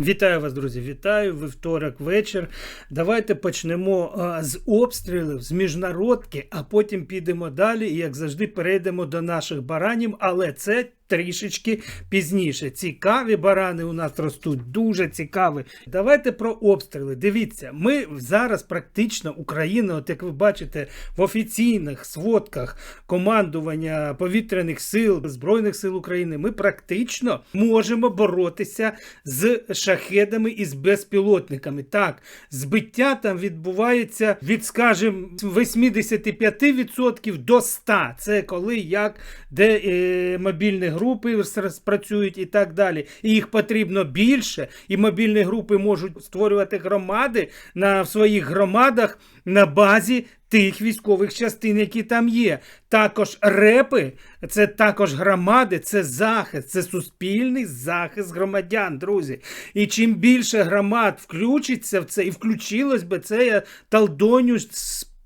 Вітаю вас, друзі! Вітаю вівторок вечір. Давайте почнемо а, з обстрілів, з міжнародки, а потім підемо далі і, як завжди, перейдемо до наших баранів, але це трішечки пізніше. Цікаві барани у нас ростуть, дуже цікаві. Давайте про обстріли. Дивіться, ми зараз практично Україна, от як ви бачите, в офіційних сводках командування повітряних сил Збройних сил України, ми практично можемо боротися з шахедами і з безпілотниками. Так, збиття там відбувається від, скажімо, 85% до 100%. Це коли як де е, мобільні групи спрацюють і так далі. І їх потрібно більше, і мобільні групи можуть створювати громади на в своїх громадах на базі тих військових частин, які там є. Також репи, це також громади, це захист, це суспільний захист громадян, друзі. І чим більше громад включиться в це, і включилось би це я талдоню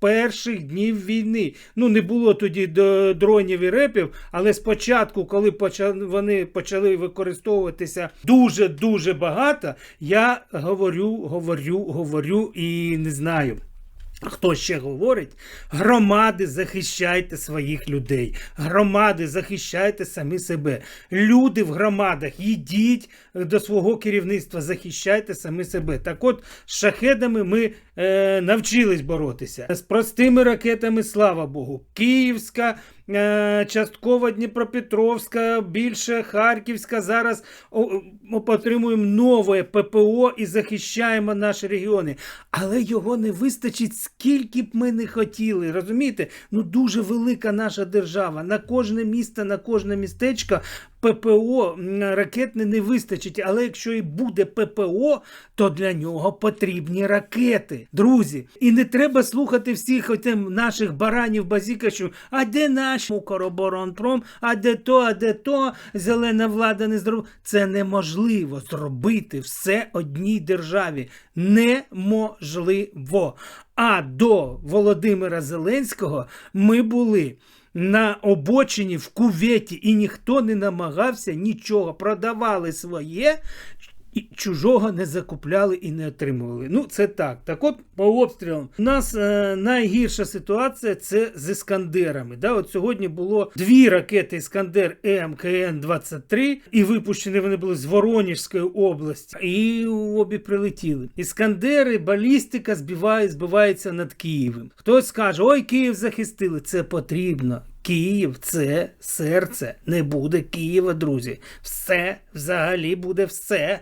перших днів війни. Ну, не було тоді дронів і репів, але спочатку, коли вони почали використовуватися дуже-дуже багато, я говорю, говорю, говорю і не знаю. Хто ще говорить? Громади, захищайте своїх людей. Громади, захищайте самі себе. Люди в громадах, йдіть до свого керівництва, захищайте самі себе. Так от, з шахедами ми е, навчились боротися. З простими ракетами, слава Богу. Київська. Е, Частково Дніпропетровська, більше Харківська. Зараз отримуємо нове ППО і захищаємо наші регіони. Але його не вистачить, скільки б ми не хотіли. Розумієте? Ну дуже велика наша держава. На кожне місто, на кожне містечко ППО ракетне не вистачить. Але якщо і буде ППО, то для нього потрібні ракети. Друзі, і не треба слухати всіх отим наших баранів базіка, що а де наш Укроборонпром, а де то, а де то, зелена влада не зробила. Це неможливо зробити все одній державі. Неможливо. А до Володимира Зеленського ми були на обочині в куветі, і ніхто не намагався нічого. Продавали своє. І чужого не закупляли і не отримували. Ну, це так. Так от, по обстрілам, у нас е, найгірша ситуація це з іскандерами. Да? От сьогодні було дві ракети Іскандер МКН-23, і випущені вони були з Воронежської області, і обі прилетіли. Іскандери, балістика збиває, збивається над Києвом. Хтось скаже, ой, Київ захистили. Це потрібно. Київ це серце. Не буде Києва, друзі. Все взагалі буде все.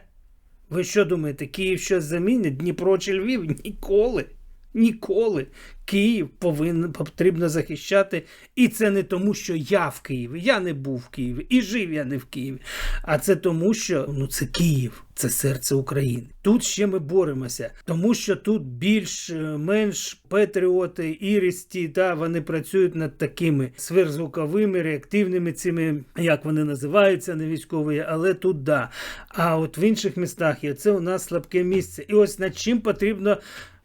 Ви що думаєте, Київ щось замінить? Дніпро чи Львів? Ніколи. Ніколи. Київ повинен потрібно захищати. І це не тому, що я в Києві. Я не був в Києві і жив я не в Києві. А це тому, що ну це Київ, це серце України. Тут ще ми боремося, тому що тут більш-менш патріоти, ірісті, да, вони працюють над такими сверхзвуковими, реактивними цими, як вони називаються, не військові, але тут да. А от в інших містах є це у нас слабке місце. І ось над чим потрібно.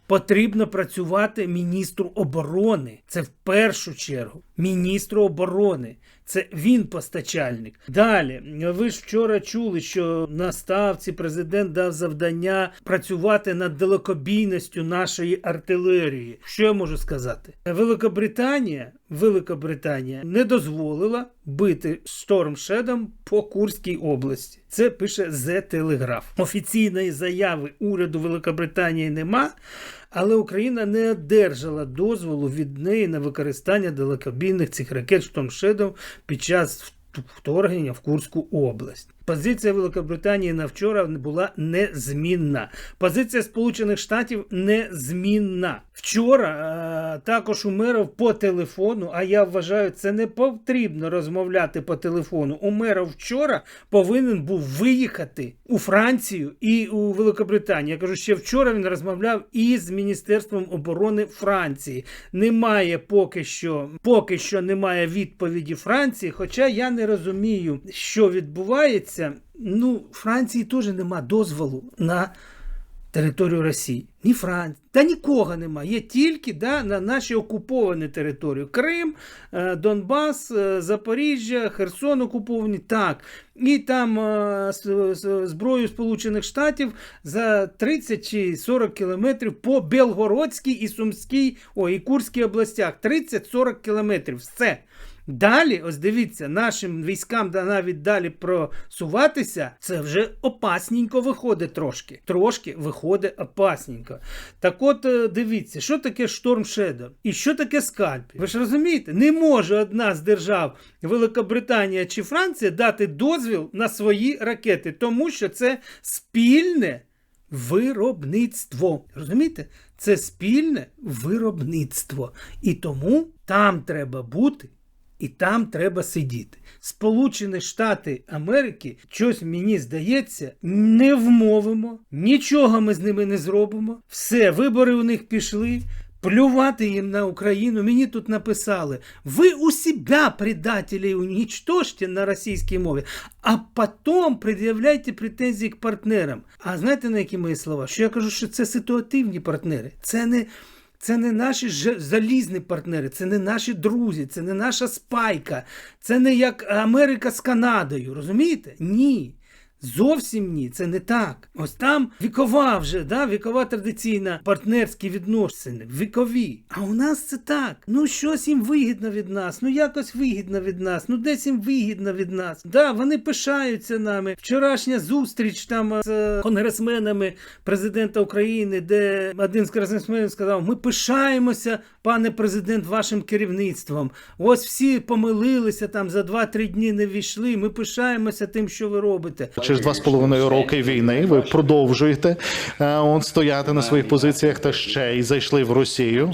Потрібно працювати міністру оборони. Це в першу чергу. Міністру оборони. Це він постачальник. Далі, ви ж вчора чули, що на ставці президент дав завдання працювати над далекобійністю нашої артилерії. Що я можу сказати? Великобританія, Великобританія не дозволила бити Storm Shadow по Курській області. Це пише The Telegraph. Офіційної заяви уряду Великобританії нема. Але Україна не одержала дозволу від неї на використання далекобійних цих ракет Storm під час вторгнення в Курську область. Позиція Великобританії на вчора була незмінна. Позиція Сполучених Штатів незмінна. Вчора а, також Умеров по телефону, а я вважаю, це не потрібно розмовляти по телефону. Умеров вчора повинен був виїхати у Францію і у Великобританію. Я кажу, ще вчора він розмовляв із Міністерством оборони Франції. Немає поки що, поки що немає відповіді Франції, хоча я не розумію, що відбувається. Ну, Франції теж нема дозволу на територію Росії, ні Франції, та нікого немає. Є тільки да, на нашій окупованій території. Крим, е, Донбас, е, Запоріжжя, Херсон окуповані. Так. І там е, зброю Сполучених Штатів за 30 чи 40 кілометрів по Белгородській і Сумській, ой, і Курській областях. 30-40 кілометрів. Все. Далі, ось дивіться, нашим військам навіть далі просуватися, це вже опасненько виходить трошки. Трошки виходить опасненько. Так от е, дивіться, що таке Storm Shadow і що таке скальпі. Ви ж розумієте, не може одна з держав Великобританія чи Франція дати дозвіл на свої ракети, тому що це спільне виробництво. Розумієте? Це спільне виробництво. І тому там треба бути. І там треба сидіти. Сполучені Штати Америки, щось мені здається, не вмовимо, нічого ми з ними не зробимо. Все, вибори у них пішли. Плювати їм на Україну. Мені тут написали: ви у себя предателей уничтожьте на російській мові, а потім пред'являйте претензії к партнерам. А знаєте на які мої слова? Що я кажу, що це ситуативні партнери. Це не. Це не наші залізні партнери, це не наші друзі, це не наша спайка, це не як Америка з Канадою. Розумієте? Ні. Зовсім ні, це не так. Ось там вікова вже, да, вікова традиційна партнерські відносини, вікові. А у нас це так. Ну щось їм вигідно від нас, ну якось вигідно від нас, ну десь їм вигідно від нас. Да, вони пишаються нами. Вчорашня зустріч там з конгресменами президента України, де один з конгресменів сказав: Ми пишаємося, пане президент, вашим керівництвом. Ось всі помилилися там за 2-3 дні не війшли. Ми пишаємося тим, що ви робите. Через два з половиною роки війни ви продовжуєте е, от, стояти на своїх позиціях та ще й зайшли в Росію.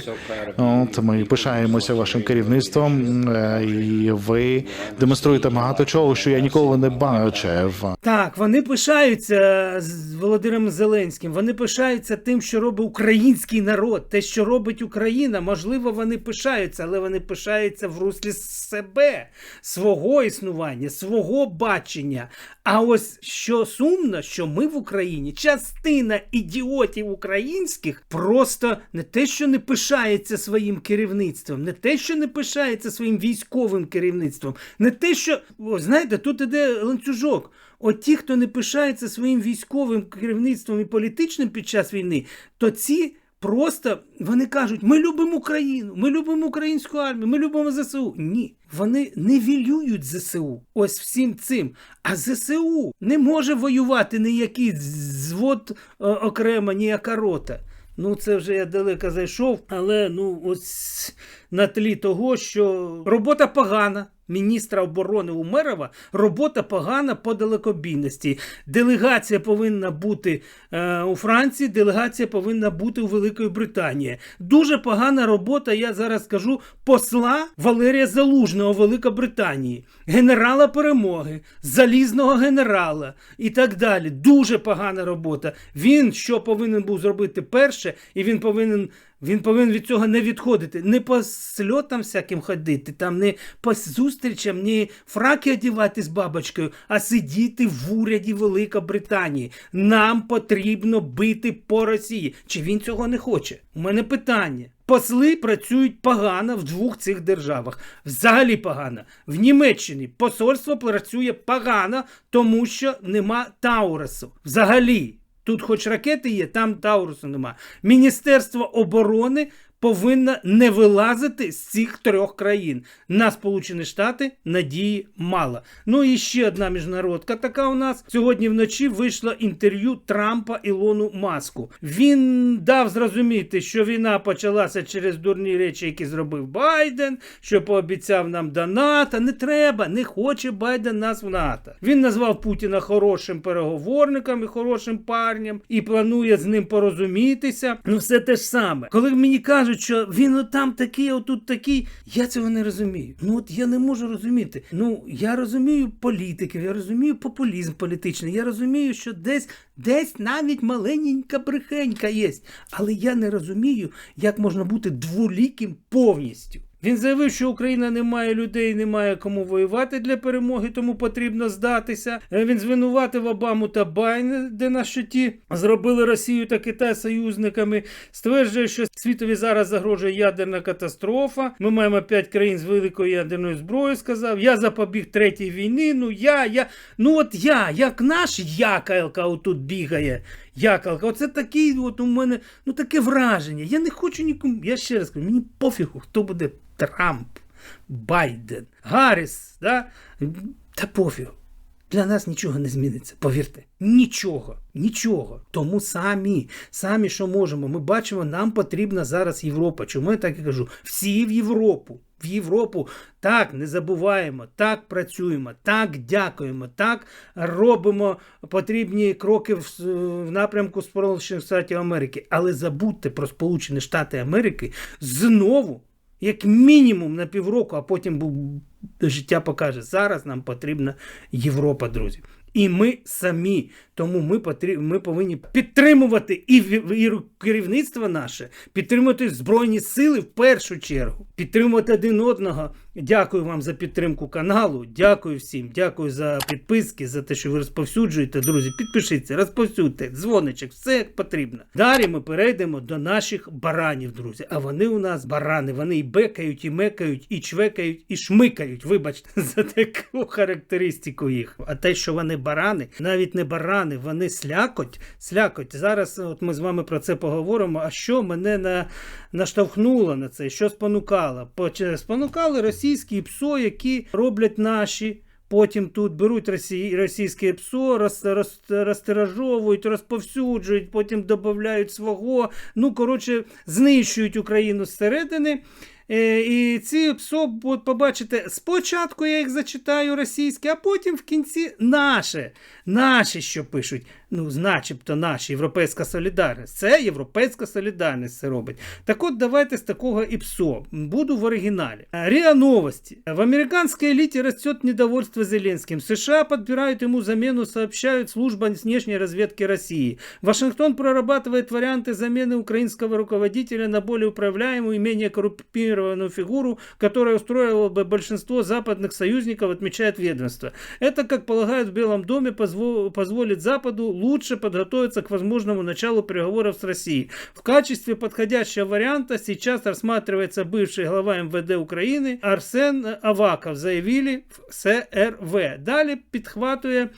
От ми пишаємося вашим керівництвом, е, і ви демонструєте багато чого, що я ніколи не бачив. Так, вони пишаються з Володимиром Зеленським. Вони пишаються тим, що робить український народ. Те, що робить Україна, можливо, вони пишаються, але вони пишаються в руслі себе, свого існування, свого бачення. А ось що сумно, що ми в Україні, частина ідіотів українських, просто не те, що не пишається своїм керівництвом, не те, що не пишається своїм військовим керівництвом, не те, що знаєте, тут іде ланцюжок. От ті, хто не пишається своїм військовим керівництвом і політичним під час війни, то ці просто вони кажуть: ми любимо Україну, ми любимо українську армію, ми любимо ЗСУ. Ні, вони невілюють ЗСУ. Ось всім цим. А ЗСУ не може воювати ніякий звод е, окремо, ніяка рота. Ну, це вже я далеко зайшов, але ну ось на тлі того, що робота погана. Міністра оборони Умерова робота погана по далекобійності. Делегація повинна бути е, у Франції, делегація повинна бути у Великої Британії. Дуже погана робота, я зараз скажу, посла Валерія Залужного Великобританії, генерала перемоги, залізного генерала і так далі. Дуже погана робота. Він що повинен був зробити перше, і він повинен. Він повинен від цього не відходити, не по сльотам всяким ходити, там не по зустрічам, не фраки одягати з бабочкою, а сидіти в уряді Великобританії. Нам потрібно бити по Росії. Чи він цього не хоче? У мене питання. Посли працюють погано в двох цих державах. Взагалі погано. В Німеччині посольство працює погано, тому що нема Таурасу. Взагалі. Тут хоч ракети є, там Таурусу нема. Міністерство оборони повинно не вилазити з цих трьох країн. На Сполучені Штати надії мало. Ну і ще одна міжнародка така у нас. Сьогодні вночі вийшло інтерв'ю Трампа Ілону Маску. Він дав зрозуміти, що війна почалася через дурні речі, які зробив Байден, що пообіцяв нам до НАТО. Не треба, не хоче Байден нас в НАТО. Він назвав Путіна хорошим переговорником і хорошим парнем і планує з ним порозумітися. Ну, все те ж саме. Коли мені кажуть, що він отам такий, отут такий, я цього не розумію. Ну от я не можу розуміти. Ну я розумію політиків, я розумію популізм політичний, я розумію, що десь десь навіть маленька брехенька є. Але я не розумію, як можна бути дволіким повністю. Він заявив, що Україна не має людей, не має кому воювати для перемоги, тому потрібно здатися. Е, Він звинуватив Обаму та Байдена, що ті зробили Росію та Китай союзниками. Стверджує, що світові зараз загрожує ядерна катастрофа. Ми маємо п'ять країн з великою ядерною зброєю. Сказав. Я запобіг третій війни. Ну я, я, ну от я, як наш якалка отут бігає. Якалка, оце такий, от у мене ну таке враження. Я не хочу нікому. Я ще раз кажу, мені пофігу, хто буде Трамп, Байден, Гарріс, да? та пофігу. Для нас нічого не зміниться, повірте. Нічого, нічого. Тому самі, самі, що можемо. Ми бачимо, нам потрібна зараз Європа. Чому я так і кажу? Всі в Європу. В Європу так не забуваємо, так працюємо, так дякуємо, так робимо потрібні кроки в, в напрямку Сполучених Штатів Америки. Але забудьте про Сполучені Штати Америки знову, як мінімум на півроку, а потім життя покаже. Зараз нам потрібна Європа, друзі. І ми самі, тому ми потріб, ми повинні підтримувати і, і керівництво наше, підтримувати Збройні Сили в першу чергу, підтримувати один одного. Дякую вам за підтримку каналу. Дякую всім. Дякую за підписки, за те, що ви розповсюджуєте. Друзі, підпишіться, розповсюдьте, дзвоничок, все як потрібно. Далі ми перейдемо до наших баранів, друзі. А вони у нас барани. Вони і бекають, і мекають, і чвекають, і шмикають. Вибачте за таку характеристику їх. А те, що вони барани, навіть не барани, вони слякоть. Слякоть. Зараз от ми з вами про це поговоримо. А що мене на, наштовхнуло на це? Що спонукало? Спонукали російські ПСО, які роблять наші. Потім тут беруть росі... російське ПСО, роз... Роз... розтиражовують, розповсюджують, потім додають свого. Ну, коротше, знищують Україну зсередини. Е, і ці ПСО, побачите, спочатку я їх зачитаю російське, а потім в кінці наше. Наші, що пишуть. Ну, начебто наші, Європейська солідарність. Це Європейська солідарність це робить. Так от давайте з такого і ПСО. Буду в оригинале. РИА Новости. В американской элите растет недовольство Зеленским. США подбирают ему замену, сообщают служба внешней разведки России. Вашингтон прорабатывает варианты замены украинского руководителя на более управляемую и менее коррумпированную фигуру, которая устроила бы большинство западных союзников, отмечает ведомство. Это, как полагают в Белом доме, позво- позволит Западу лучше подготовиться к возможному началу переговоров с Россией. В качестве подходящего варианта сейчас рассматривается бывший глава МВД Украины Арсен Аваков, заявили в СРВ. Далее підхватує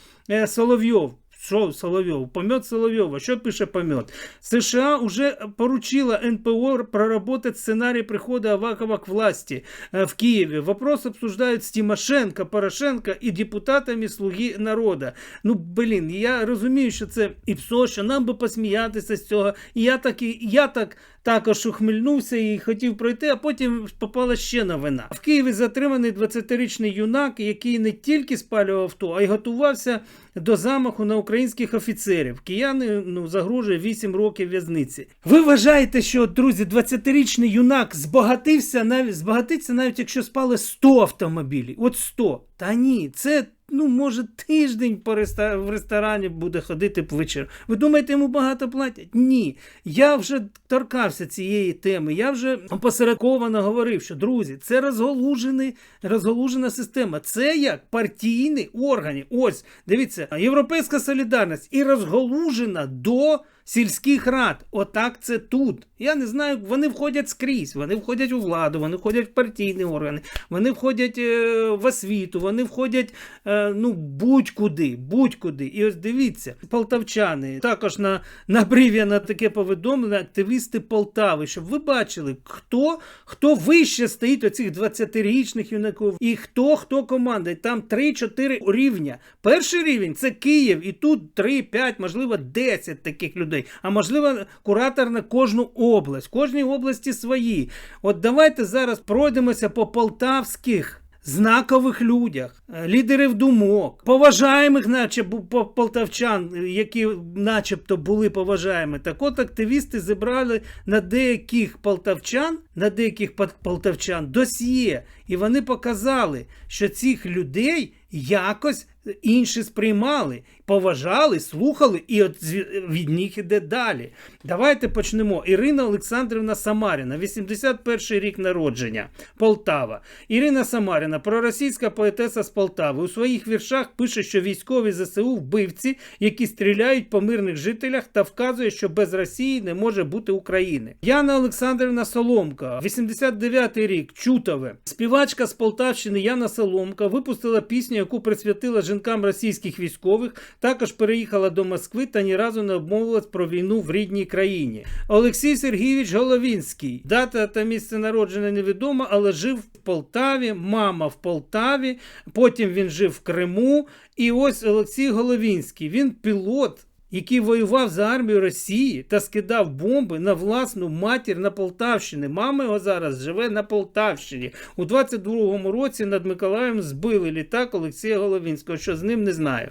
Соловьев. Соловйов. Що Соловйов? Помет Соловйова. Що пише помет? США уже поручила НПО проработать сценарий прихода Авакова к власти э, в Киеве. Вопрос обсуждают с Тимошенко, Порошенко і депутатами Слуги народа. Ну, блін, я розумію, що це і ПСО, що нам би посміятися з цього. Я так, я так також ухмильнувся і хотів пройти, а потім попала ще новина. В Києві затриманий 20-річний юнак, який не тільки спалював авто, а й готувався до замаху на українських офіцерів. Кияни ну, загрожує 8 років в'язниці. Ви вважаєте, що, друзі, 20-річний юнак збагатився навіть збагатиться, навіть якщо спали 100 автомобілів. От 100. Та ні, це. Ну, може, тиждень по рестор... в ресторані буде ходити по вечір. Ви думаєте, йому багато платять? Ні. Я вже торкався цієї теми. Я вже посередковано говорив, що друзі, це розголужений, розголужена система. Це як партійні органи. Ось, дивіться, Європейська солідарність і розголужена до сільських рад. Отак це тут. Я не знаю, вони входять скрізь, вони входять у владу, вони входять в партійні органи, вони входять е, в освіту, вони входять е, ну, будь-куди, будь-куди. І ось дивіться, полтавчани, також на, на брів'я на таке повідомлення, активісти Полтави, щоб ви бачили, хто, хто вище стоїть оцих 20-річних юнаків і хто хто командує. Там 3-4 рівня. Перший рівень це Київ, і тут 3, 5, можливо, 10 таких людей. А можливо, куратор на кожну область. Кожній області свої. От давайте зараз пройдемося по полтавських. Знакових людях, е, лідерів думок, поважаємих, наче по- полтавчан, які начебто були поважаємі. Так от активісти зібрали на деяких полтавчан, на деяких пол- полтавчан досьє, і вони показали, що цих людей якось інші сприймали, поважали, слухали, і от від них іде далі. Давайте почнемо. Ірина Олександрівна Самаріна, 81 рік народження, Полтава. Ірина Самаріна, проросійська поетеса з Полтави. У своїх віршах пише, що військові ЗСУ вбивці, які стріляють по мирних жителях та вказує, що без Росії не може бути України. Яна Олександрівна Соломка, 89 рік, Чутове. Співачка з Полтавщини Яна Соломка випустила пісню, яку присвятила жінкам російських військових. Також переїхала до Москви та ні разу не обмовилась про війну в рідній країні. Олексій Сергійович Головінський. Дата та місце народження невідомо, але жив в Полтаві, мама в Полтаві. Потім він жив в Криму. І ось Олексій Головінський. Він пілот. Який воював за армію Росії та скидав бомби на власну матір на Полтавщині. Мама його зараз живе на Полтавщині. У 22-му році над Миколаєм збили літак Олексія Головінського, що з ним не знаю.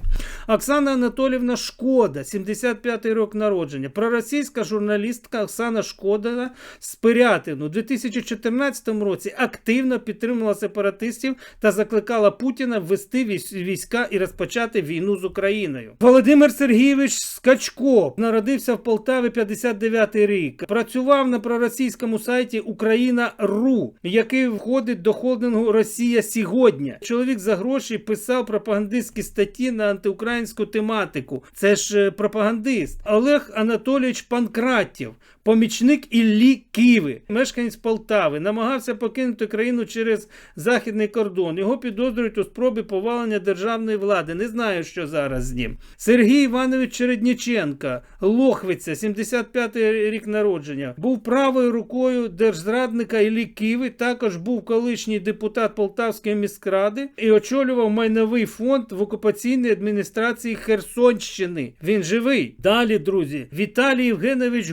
Оксана Анатолівна Шкода, 75-й рок народження. Проросійська журналістка Оксана Шкода з Пирятину у 2014 році активно підтримувала сепаратистів та закликала Путіна ввести війська і розпочати війну з Україною. Володимир Сергійович Скачко народився в Полтаві 59-й рік. Працював на проросійському сайті Україна.ру, який входить до холдингу Росія сьогодні. Чоловік за гроші писав пропагандистські статті на антиукраїнську тематику. Це ж е, пропагандист. Олег Анатолійович Панкратів, помічник Іллі Киви, мешканець Полтави, намагався покинути країну через західний кордон. Його підозрюють у спробі повалення державної влади. Не знаю, що зараз з ним. Сергій Іванович Чередніченка, Лохвиця, 75-й рік народження, був правою рукою держзрадника Іллі Киви. Також був колишній депутат Полтавської міськради і очолював майновий фонд в окупаційній адміністрації Херсонщини. Він живий. Далі, друзі, Віталій Євгенович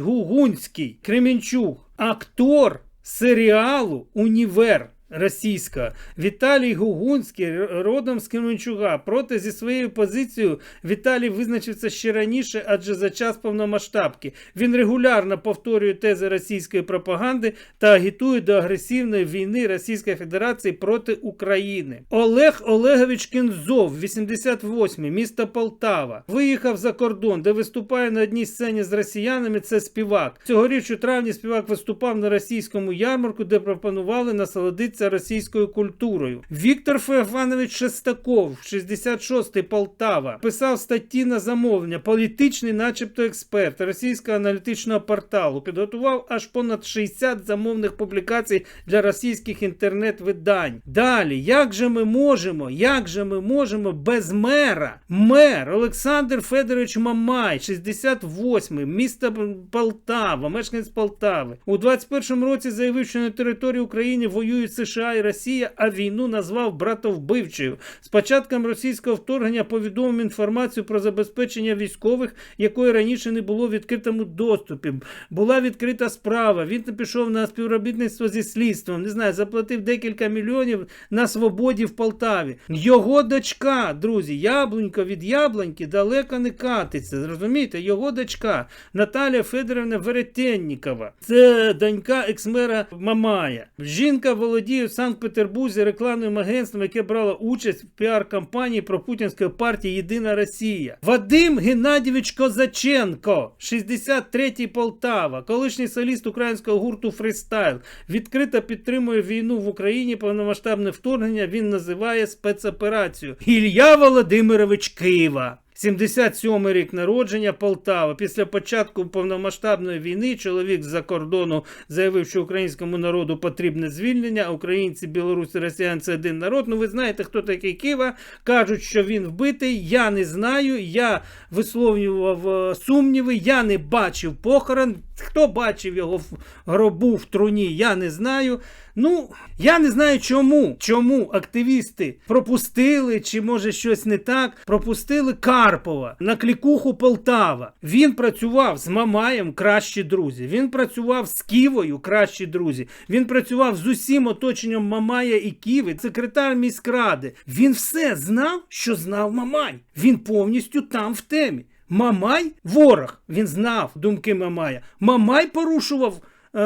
Гугунський, Кременчук, актор серіалу Універ. Російська Віталій Гугунський родом з Кременчуга. Проте зі своєю позицією Віталій визначився ще раніше, адже за час повномасштабки він регулярно повторює тези російської пропаганди та агітує до агресивної війни Російської Федерації проти України. Олег Олегович Кінзов, 88 місто Полтава, виїхав за кордон, де виступає на одній сцені з росіянами. Це співак. Цьогоріч у травні співак виступав на російському ярмарку, де пропонували насолодитися російською культурою. Віктор Феофанович Шестаков, 66-й Полтава, писав статті на замовлення, політичний, начебто експерт російського аналітичного порталу. Підготував аж понад 60 замовних публікацій для російських інтернет-видань. Далі, як же ми можемо, як же ми можемо без мера? Мер Олександр Федорович Мамай, 68-й, місто Полтава, мешканець Полтави. У 21-му році заявив, що на території України воюють США і Росія, а війну назвав братовбивчою. З початком російського вторгнення повідомив інформацію про забезпечення військових, якої раніше не було в відкритому доступі. Була відкрита справа. Він пішов на співробітництво зі слідством. Не знаю, заплатив декілька мільйонів на свободі в Полтаві. Його дочка, друзі, яблунько від яблуньки далеко не катиться. Зрозумієте, його дочка Наталя Федорівна Веретеннікова. Це донька екс-мера Мамая. Жінка володіє в Санкт-Петербурзі рекламним агентством, яке брало участь в піар-кампанії про путінської партії Єдина Росія. Вадим Геннадійович Козаченко, 63-й Полтава, колишній соліст українського гурту Фристайл, відкрито підтримує війну в Україні. Повномасштабне вторгнення він називає спецоперацію. Ілля Володимирович Кива. 77 рік народження Полтава. Після початку повномасштабної війни чоловік з-за кордону заявив, що українському народу потрібне звільнення. Українці, білоруси, росіяни це один народ. Ну ви знаєте, хто такий Кива. Кажуть, що він вбитий. Я не знаю. Я висловлював е, сумніви. Я не бачив похорон. Хто бачив його в гробу в труні, я не знаю. Ну, я не знаю чому. Чому активісти пропустили, чи може щось не так, пропустили Карпова на клікуху Полтава. Він працював з Мамаєм кращі друзі. Він працював з Ківою кращі друзі. Він працював з усім оточенням Мамая і Ківи, секретар міськради. Він все знав, що знав Мамай. Він повністю там в темі. Мамай ворог. Він знав думки Мамая. Мамай порушував. е,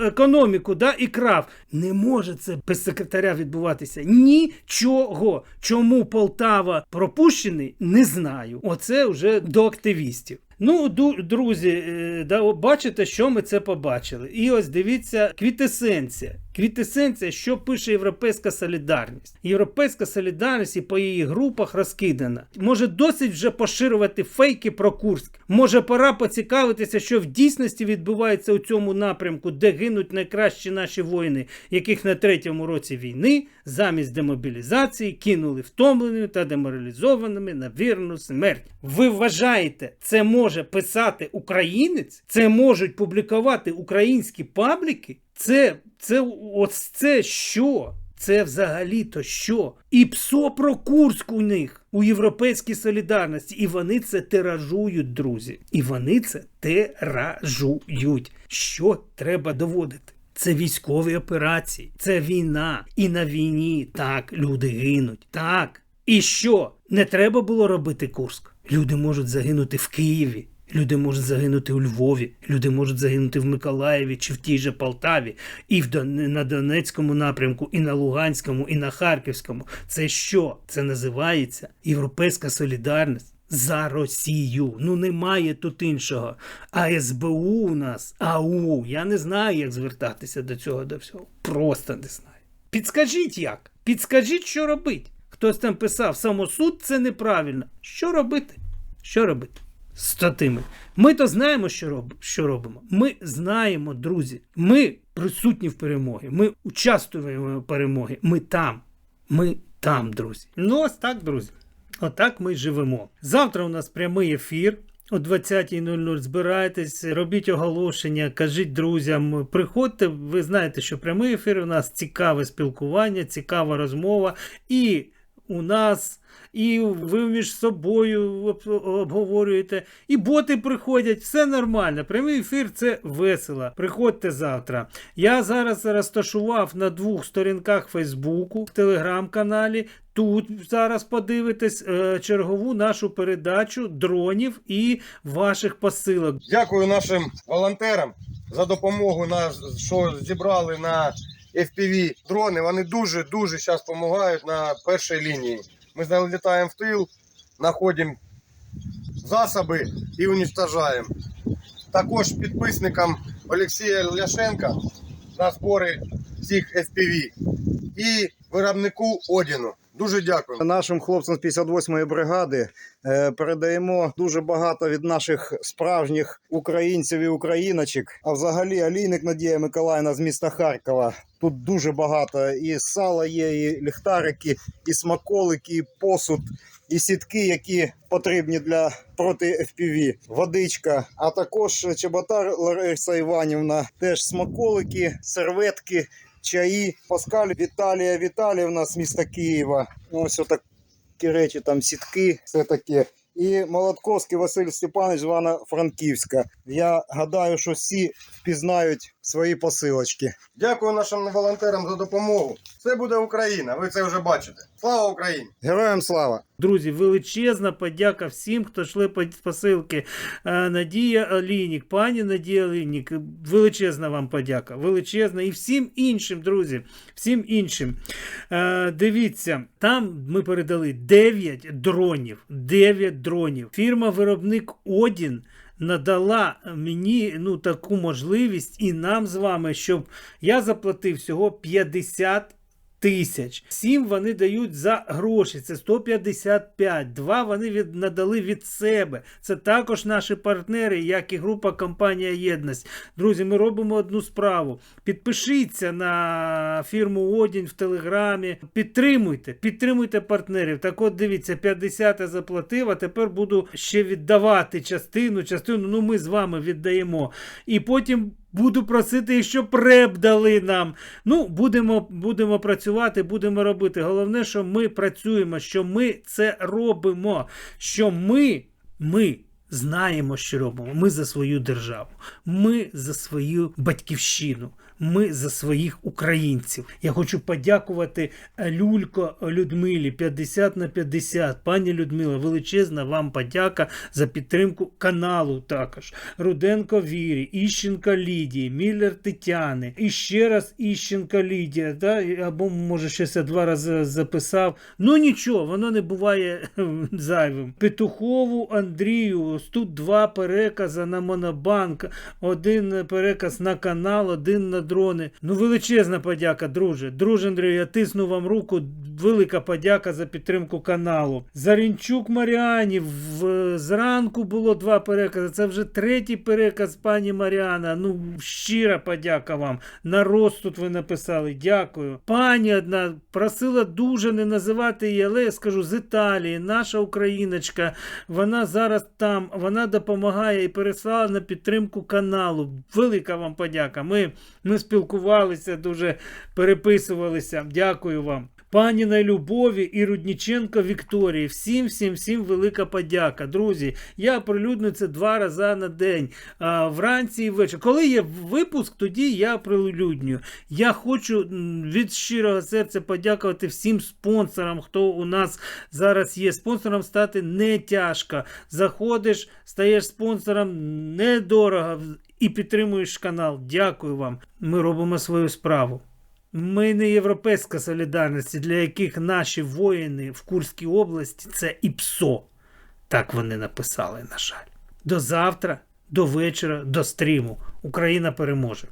Економіку да, і крав. Не може це без секретаря відбуватися. Нічого. Чому Полтава пропущений, не знаю. Оце вже до активістів. Ну, друзі, е, да, бачите, що ми це побачили. І ось дивіться, квітесенція. Квітесенція, що пише Європейська солідарність. Європейська солідарність і по її групах розкидана. Може, досить вже поширювати фейки про Курськ. Може, пора поцікавитися, що в дійсності відбувається у цьому напрямку, де гинуть найкращі наші воїни, яких на третьому році війни замість демобілізації кинули втомленими та деморалізованими на вірну смерть. Ви вважаєте, це може писати українець? Це можуть публікувати українські пабліки? Це, це, ось це що? Це взагалі-то що? І ПСО про Курськ у них у Європейській солідарності. І вони це тиражують, друзі. І вони це тиражують. Що треба доводити? Це військові операції, це війна. І на війні так люди гинуть. Так. І що? Не треба було робити Курск. Люди можуть загинути в Києві. Люди можуть загинути у Львові, люди можуть загинути в Миколаєві чи в тій же Полтаві, і в Дон... на Донецькому напрямку, і на Луганському, і на Харківському. Це що? Це називається Європейська солідарність за Росію. Ну немає тут іншого. А СБУ у нас, АУ. Я не знаю, як звертатися до цього до всього. Просто не знаю. Підскажіть як? Підскажіть, що робити. Хтось там писав, самосуд це неправильно. Що робити? Що робити? з тими. Ми то знаємо, що, роб, що робимо. Ми знаємо, друзі. Ми присутні в перемогі. Ми участвуємо в перемогі. Ми там. Ми там, друзі. Ну, ось так, друзі. Отак ми живемо. Завтра у нас прямий ефір. О 20.00 збирайтесь, робіть оголошення, кажіть друзям, приходьте. Ви знаєте, що прямий ефір у нас цікаве спілкування, цікава розмова. І у нас, і ви між собою обговорюєте, і боти приходять, все нормально. Прямий ефір це весело. Приходьте завтра. Я зараз розташував на двох сторінках Фейсбуку, в телеграм-каналі. Тут зараз подивитесь е, чергову нашу передачу дронів і ваших посилок. Дякую нашим волонтерам за допомогу, на, що зібрали на FPV дрони. Вони дуже дуже зараз допомагають на першій лінії. Ми залетаем в тил, знаходимо засоби і уничтожаємо. Також підписникам Олексія Ляшенка на збори всіх FPV і виробнику Одіну. Дуже дякую. Нашим хлопцям з 58-ї бригади е, передаємо дуже багато від наших справжніх українців і україночок. А взагалі Алійник Надія Миколаївна з міста Харкова. Тут дуже багато і сала є, і ліхтарики, і смаколики, і посуд, і сітки, які потрібні для проти FPV, водичка. А також Чеботар Лариса Іванівна, теж смаколики, серветки чаї. Паскаль Віталія Віталіївна з міста Києва. Ось отакі речі, там сітки, все таке. І Молотковський Василь Степанович з Івано-Франківська. Я гадаю, що всі впізнають свої посилочки. Дякую нашим волонтерам за допомогу. Це буде Україна. Ви це вже бачите. Слава Україні! Героям слава! Друзі, величезна подяка всім, хто йшли по посилки. Е, Надія Олійнік, пані Надія Олійнік, величезна вам подяка. Величезна. І всім іншим, друзі, всім іншим. Е, Дивіться, там ми передали 9 дронів. 9 дронів. Фірма-виробник Одін. Надала мені ну, таку можливість і нам з вами, щоб я заплатив всього 50 тисяч. Сім вони дають за гроші. Це 155. Два вони від, надали від себе. Це також наші партнери, як і група компанія Єдність. Друзі, ми робимо одну справу. Підпишіться на фірму Одінь в Телеграмі. Підтримуйте, підтримуйте партнерів. Так от дивіться, 50 я заплатив, а тепер буду ще віддавати частину. Частину, ну ми з вами віддаємо. І потім. Буду просити, щоб реп дали нам. Ну, будемо, будемо працювати, будемо робити. Головне, що ми працюємо, що ми це робимо. Що ми, ми знаємо, що робимо. Ми за свою державу, ми за свою батьківщину. Ми за своїх українців. Я хочу подякувати е, Люлько Людмилі 50 на 50. Пані Людмила, величезна вам подяка за підтримку каналу. Також Руденко Вірі, Іщенко Лідії, Міллер Тетяни. І ще раз Іщенко Лідія. Да? Або може щось я два рази записав. Ну нічого, воно не буває зайвим. Петухову Андрію. Тут два перекази на Монобанк, один переказ на канал, один на дрони. Ну, величезна подяка, друже. Друже Андрію, я тисну вам руку. Велика подяка за підтримку каналу. Зарінчук Маріані. В, зранку було два перекази. Це вже третій переказ пані Маріана. Ну, щира подяка вам. На рост тут ви написали. Дякую. Пані одна просила дуже не називати її, але я скажу з Італії, наша україночка. Вона зараз там, вона допомагає і переслала на підтримку каналу. Велика вам подяка. Ми, ми спілкувалися, дуже переписувалися. Дякую вам. Пані на Любові і Рудніченко Вікторії. Всім, всім, всім велика подяка. Друзі, я прилюдню це два рази на день. А, вранці і ввечері. Коли є випуск, тоді я прилюднюю. Я хочу від щирого серця подякувати всім спонсорам, хто у нас зараз є. Спонсором стати не тяжко. Заходиш, стаєш спонсором недорого і підтримуєш канал. Дякую вам. Ми робимо свою справу. Ми не європейська солідарність, для яких наші воїни в Курській області це ІПСО. Так вони написали, на жаль. До завтра, до вечора, до стріму. Україна переможе.